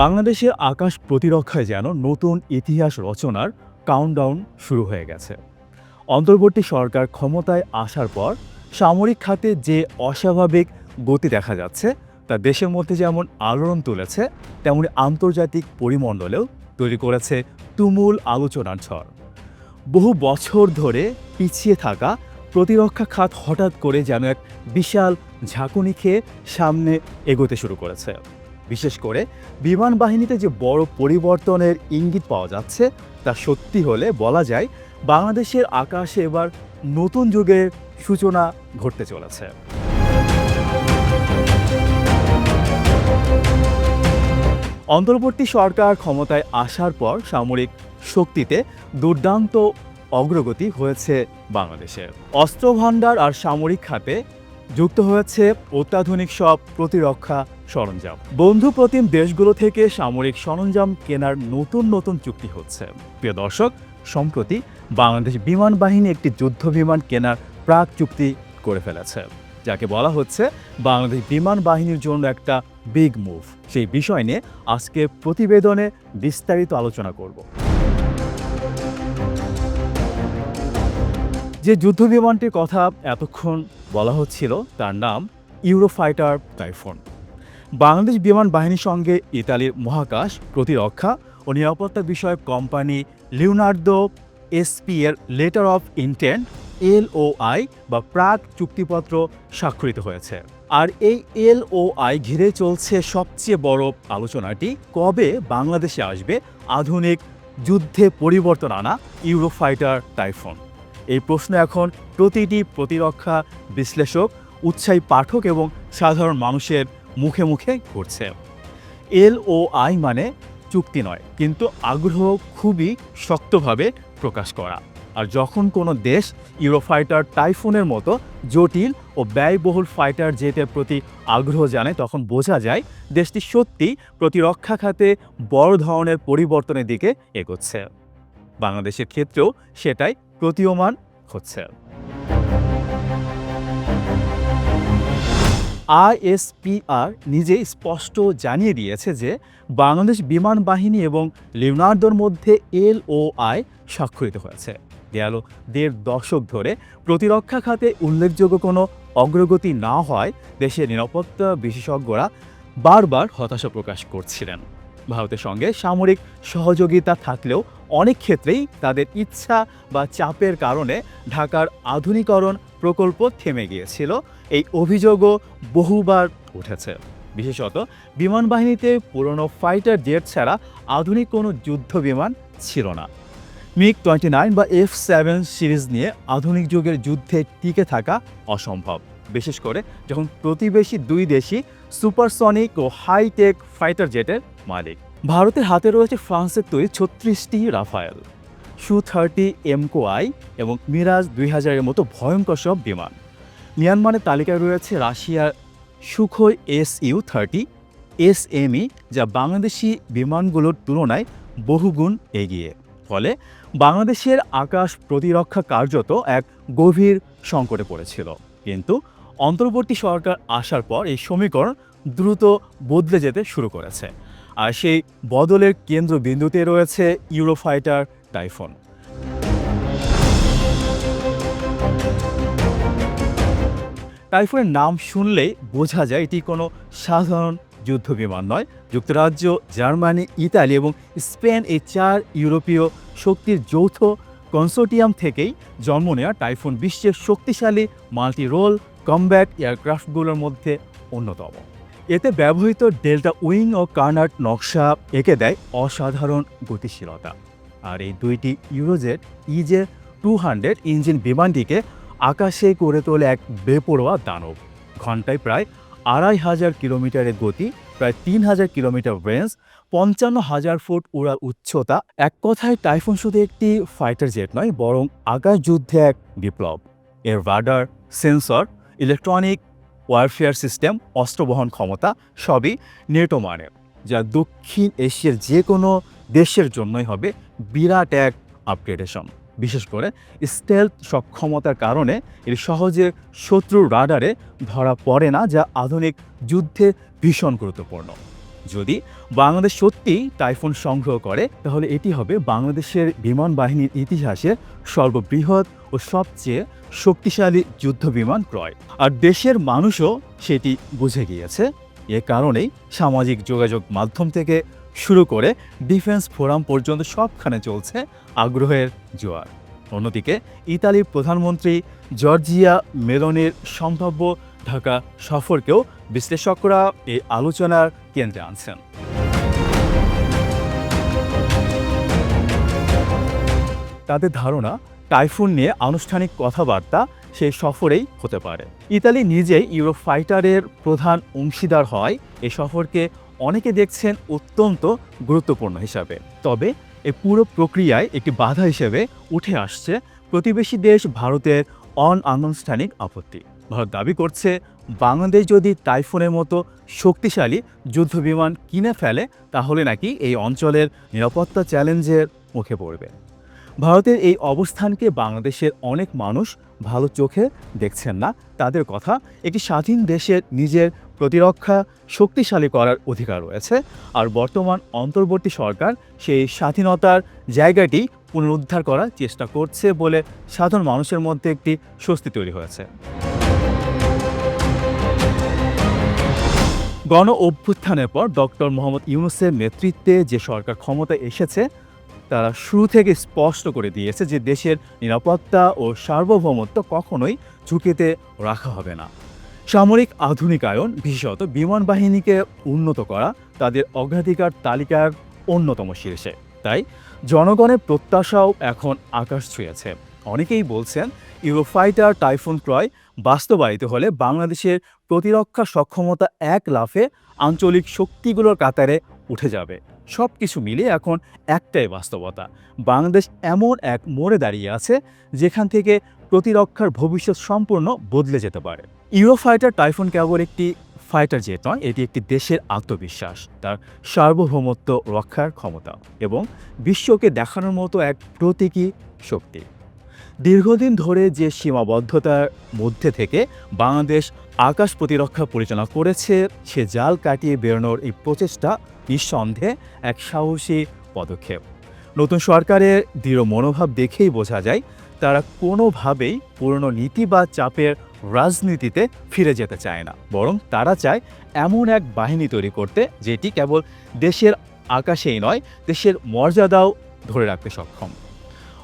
বাংলাদেশের আকাশ প্রতিরক্ষায় যেন নতুন ইতিহাস রচনার কাউন্টডাউন শুরু হয়ে গেছে। অন্তর্বর্তী সরকার ক্ষমতায় আসার পর সামরিক খাতে যে অস্বাভাবিক গতি দেখা যাচ্ছে, তা দেশের মধ্যে যেমন আলোড়ন তুলেছে, তেমনি আন্তর্জাতিক পরিমণ্ডলেও তৈরি করেছে তুমুল আলোচনার ঝড়। বহু বছর ধরে পিছিয়ে থাকা প্রতিরক্ষা খাত হঠাৎ করে যেন এক বিশাল ঝাঁকুনি খেয়ে সামনে এগোতে শুরু করেছে। বিশেষ করে বিমান বাহিনীতে যে বড় পরিবর্তনের ইঙ্গিত পাওয়া যাচ্ছে, তা সত্যি হলে বলা যায় বাংলাদেশের আকাশে এবার নতুন যুগের সূচনা ঘটতে চলেছে। অন্তর্বর্তী সরকার ক্ষমতায় আসার পর সামরিক শক্তিতে দুর্দান্ত অগ্রগতি হয়েছে বাংলাদেশের অস্ত্র ভাণ্ডার আর সামরিক খাতে যুক্ত হয়েছে অত্যাধুনিক সব প্রতিরক্ষা সরঞ্জাম। বন্ধু প্রতিম দেশগুলো থেকে সামরিক সরঞ্জাম কেনার নতুন নতুন চুক্তি হচ্ছে। প্রিয় দর্শক, সম্প্রতি বাংলাদেশ বিমান বাহিনী একটি যুদ্ধ বিমান কেনার প্রাক চুক্তি করে ফেলেছে, যাকে বলা হচ্ছে বাংলাদেশ বিমান বাহিনীর জন্য একটা বিগ মুভ। সেই বিষয় নিয়ে আজকে প্রতিবেদনে বিস্তারিত আলোচনা করব। যে যুদ্ধ বিমানটির কথা এতক্ষণ বলা হচ্ছিল, তার নাম ইউরোফাইটার টাইফোন। বাংলাদেশ বিমান বাহিনীর সঙ্গে ইতালির মহাকাশ প্রতিরক্ষা ও নিরাপত্তা বিষয়ক কোম্পানি লিওনার্দো এসপি এর লেটার অফ ইন্টেন্ট, এলওআই, বা প্রাক চুক্তিপত্র স্বাক্ষরিত হয়েছে। আর এই এলওআই ঘিরে চলছে সবচেয়ে বড় আলোচনাটি, কবে বাংলাদেশে আসবে আধুনিক যুদ্ধে পরিবর্তন আনা ইউরোফাইটার টাইফোন। এই প্রশ্ন এখন প্রতিটি প্রতিরক্ষা বিশ্লেষক, উৎসাহী পাঠক এবং সাধারণ মানুষের মুখে মুখে ঘুরছে। এল ও আই মানে চুক্তি নয়, কিন্তু আগ্রহ খুবই শক্তভাবে প্রকাশ করা। আর যখন কোনো দেশ ইউরোফাইটার টাইফুনের মতো জটিল ও ব্যয়বহুল ফাইটার জেটের প্রতি আগ্রহ জানায় তখন বোঝা যায় দেশটি সত্যি প্রতিরক্ষা খাতে বড় ধরনের পরিবর্তনের দিকে এগোচ্ছে। বাংলাদেশের ক্ষেত্রেও সেটাই প্রতীয়মান হচ্ছে। আইএসপিআর নিজেই স্পষ্ট জানিয়ে দিয়েছে যে, বাংলাদেশ বিমান বাহিনী এবং লিওনার্দোর মধ্যে এল ও আই স্বাক্ষরিত হয়েছে। গেল দেড় দশক ধরে প্রতিরক্ষা খাতে উল্লেখযোগ্য কোনো অগ্রগতি না হয় দেশের নিরাপত্তা বিশেষজ্ঞরা বারবার হতাশা প্রকাশ করছিলেন। ভারতের সঙ্গে সামরিক সহযোগিতা থাকলেও অনেক ক্ষেত্রেই তাদের ইচ্ছা বা চাপের কারণে ঢাকার আধুনিকরণ প্রকল্প থেমে গিয়েছিল। এই অভিযোগও বহুবার উঠেছে। বিশেষত বিমান বাহিনীতে পুরনো ফাইটার জেট ছাড়া আধুনিক কোনো যুদ্ধ বিমান ছিল না। মিগ টোয়েন্টি নাইন বা এফ সেভেন সিরিজ নিয়ে আধুনিক যুগের যুদ্ধে টিকে থাকা অসম্ভব। বিশেষ করে যখন প্রতিবেশী দুই দেশই সুপারসনিক ও হাইটেক ফাইটার জেটের মালিক। ভারতের হাতে রয়েছে ফ্রান্সের তৈরি ছত্রিশটি Rafale, Su thirty MK I এবং মিরাজ দুই হাজারের মতো ভয়ঙ্কর সব বিমান। মিয়ানমারের তালিকায় রয়েছে রাশিয়ার Sukhoi S U thirty S M E যা বাংলাদেশি বিমানগুলোর তুলনায় বহুগুণ এগিয়ে। ফলে বাংলাদেশের আকাশ প্রতিরক্ষা কার্যত এক গভীর সংকটে পড়েছিল। কিন্তু অন্তর্বর্তী সরকার আসার পর এই সমীকরণ দ্রুত বদলে যেতে শুরু করেছে। আর সেই বদলের কেন্দ্রবিন্দুতে রয়েছে ইউরোফাইটার টাইফোন টাইফোনের নাম শুনলেই বোঝা যায় এটি কোনো সাধারণ যুদ্ধ বিমান নয়। যুক্তরাজ্য, জার্মানি, ইতালি এবং স্পেন এই চার ইউরোপীয় শক্তির যৌথ কনসোর্টিয়াম থেকেই জন্ম নেওয়া টাইফুন বিশ্বের শক্তিশালী মাল্টি রোল কমব্যাট এয়ারক্রাফটগুলোর মধ্যে অন্যতম। এতে ব্যবহৃত ডেল্টা উইং ও কার্নাট নকশা এঁকে দেয় অসাধারণ গতিশীলতা। আর এই দুইটি Eurojet E J two hundred engine বিমানটিকে আকাশে করে তোলে এক বেপরোয়া দানব। ঘন্টায় প্রায় আড়াই হাজার কিলোমিটারের গতি, প্রায় তিন হাজার কিলোমিটার রেঞ্জ পঞ্চান্ন হাজার ফুট উড়ার উচ্চতা, এক কথায় টাইফুন শুধু একটি ফাইটার জেট নয়, বরং আকাশ যুদ্ধে এক বিপ্লব। এর radar sensor electronic warfare system, অস্ত্র বহন ক্ষমতা সবই নেটো মানের যা দক্ষিণ এশিয়ার যে কোনো দেশের জন্যই হবে বিরাট এক আপগ্রেডেশন বিশেষ করে স্টেলথ সক্ষমতার কারণে এর সহজে শত্রুর রাডারে ধরা পড়ে না, যা আধুনিক যুদ্ধে ভীষণ গুরুত্বপূর্ণ। যদি বাংলাদেশ সত্যি টাইফুন সংগ্রহ করে, তাহলে এটি হবে বাংলাদেশের বিমান বাহিনীর ইতিহাসে সর্ববৃহৎ ও সবচেয়ে শক্তিশালী যুদ্ধ বিমান ক্রয়। আর দেশের মানুষও সেটি বুঝে গিয়েছে। এ কারণেই সামাজিক যোগাযোগ মাধ্যম থেকে শুরু করে ডিফেন্স ফোরাম পর্যন্ত সবখানে চলছে আগ্রহের জোয়ার। অন্যদিকে ইতালির প্রধানমন্ত্রী জর্জিয়া মেলনের সম্ভাব্য ঢাকা সফরকেও বিশ্লেষকরা এই আলোচনার কেন্দ্রে আনছেন। তাদের ধারণা টাইফুন নিয়ে আনুষ্ঠানিক কথাবার্তা সেই সফরেই হতে পারে। ইতালি নিজেই ইউরো ফাইটারের প্রধান অংশীদার হয়। এই সফরকে অনেকে দেখছেন অত্যন্ত গুরুত্বপূর্ণ হিসাবে। তবে এ পুরো প্রক্রিয়ায় একটি বাধা হিসেবে উঠে আসছে প্রতিবেশী দেশ ভারতের অন আনুষ্ঠানিক আপত্তি। ভারত দাবি করছে, বাংলাদেশ যদি টাইফুনের মতো শক্তিশালী যুদ্ধবিমান কিনে ফেলে, তাহলে নাকি এই অঞ্চলের নিরাপত্তা চ্যালেঞ্জের মুখে পড়বে। ভারতের এই অবস্থানকে বাংলাদেশের অনেক মানুষ ভালো চোখে দেখছেন না। তাদের কথা, একটি স্বাধীন দেশের নিজের প্রতিরক্ষা শক্তিশালী করার অধিকার রয়েছে। আর বর্তমান অন্তর্বর্তী সরকার সেই স্বাধীনতার জায়গাটি পুনরুদ্ধার করার চেষ্টা করছে বলে সাধারণ মানুষের মধ্যে একটি স্বস্তি তৈরি হয়েছে। গণ অভ্যুত্থানের পর ডক্টর মোহাম্মদ ইউনুসের নেতৃত্বে যে সরকার ক্ষমতায় এসেছে তারা শুরু থেকে স্পষ্ট করে দিয়েছে যে দেশের নিরাপত্তা ও সার্বভৌমত্ব কখনোই ঝুঁকিতে রাখা হবে না। সামরিক আধুনিকায়ন, বিশেষত বিমান বাহিনীকে উন্নত করা তাদের অগ্রাধিকার তালিকার অন্যতম শীর্ষে। তাই জনগণের প্রত্যাশাও এখন আকাশ ছুঁয়েছে। অনেকেই বলছেন, ইউরোফাইটার টাইফুন ক্রয় বাস্তবায়িত হলে বাংলাদেশের প্রতিরক্ষা সক্ষমতা এক লাফে আঞ্চলিক শক্তিগুলোর কাতারে উঠে যাবে। সব কিছু মিলে এখন একটাই বাস্তবতা। বাংলাদেশ এমন এক মোড়ে দাঁড়িয়ে আছে, যেখান থেকে প্রতিরক্ষার ভবিষ্যৎ সম্পূর্ণ বদলে যেতে পারে। ইউরো ফাইটার টাইফুন কেবল একটি ফাইটার জেট নয়, এটি একটি দেশের আত্মবিশ্বাস, তার সার্বভৌমত্ব রক্ষার ক্ষমতা এবং বিশ্বকে দেখানোর মতো এক প্রতীকী শক্তি। দীর্ঘদিন ধরে যে সীমাবদ্ধতার মধ্যে থেকে বাংলাদেশ আকাশ প্রতিরক্ষা পরিচালনা করেছে, সে জাল কাটিয়ে বেরোনোর এই প্রচেষ্টা নিঃসন্দেহে এক সাহসী পদক্ষেপ। নতুন সরকারের দৃঢ় মনোভাব দেখেই বোঝা যায়, তারা কোনোভাবেই পুরনো নীতি বা চাপের রাজনীতিতে ফিরে যেতে চায় না। বরং তারা চায় এমন এক বাহিনী তৈরি করতে, যেটি কেবল দেশের আকাশেই নয়, দেশের মর্যাদাও ধরে রাখতে সক্ষম।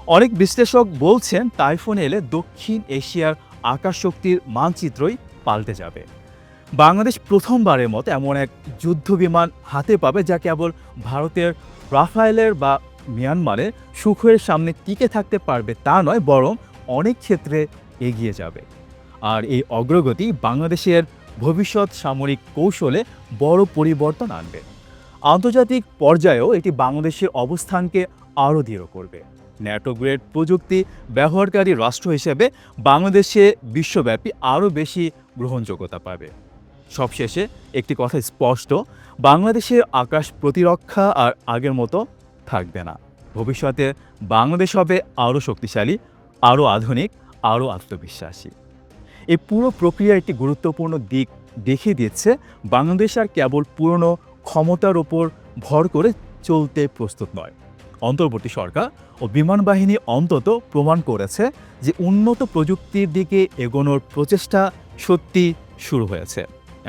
অনেক বিশ্লেষক বলছেন টাইফুন এলে দক্ষিণ এশিয়ার আকাশ শক্তির মানচিত্রই পাল্টে যাবে। বাংলাদেশ প্রথমবারের মতো এমন এক যুদ্ধ বিমান হাতে পাবে যা কেবল ভারতের রাফায়েলের বা মিয়ানমারের সুখের সামনে টিকে থাকতে পারবে তা নয়, বরং অনেক ক্ষেত্রে এগিয়ে যাবে। আর এই অগ্রগতি বাংলাদেশের ভবিষ্যৎ সামরিক কৌশলে বড় পরিবর্তন আনবে। আন্তর্জাতিক পর্যায়েও এটি বাংলাদেশের অবস্থানকে আরও দৃঢ় করবে। ন্যাটো গ্রেড প্রযুক্তি ব্যবহারকারী রাষ্ট্র হিসেবে বাংলাদেশে বিশ্বব্যাপী আরও বেশি গ্রহণযোগ্যতা পাবে। সবশেষে একটি কথা স্পষ্ট, বাংলাদেশের আকাশ প্রতিরক্ষা আর আগের মতো থাকবে না। ভবিষ্যতে বাংলাদেশ হবে আরও শক্তিশালী, আরও আধুনিক, আরও আত্মবিশ্বাসী। এই পুরো প্রক্রিয়া একটি গুরুত্বপূর্ণ দিক দেখিয়ে দিচ্ছে, বাংলাদেশ আর কেবল পুরনো ক্ষমতার ওপর ভর করে চলতে প্রস্তুত নয়। অন্তর্বর্তী সরকার ও বিমান বাহিনী অন্তত প্রমাণ করেছে যে উন্নত প্রযুক্তির দিকে এগোনোর প্রচেষ্টা সত্যি শুরু হয়েছে।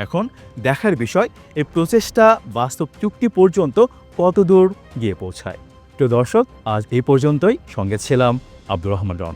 এখন দেখার বিষয় এই প্রচেষ্টা বাস্তব চুক্তি পর্যন্ত কতদূর গিয়ে পৌঁছায়। প্রিয় দর্শক, আজ এই পর্যন্তই। সঙ্গে ছিলাম আব্দুর রহমান রণ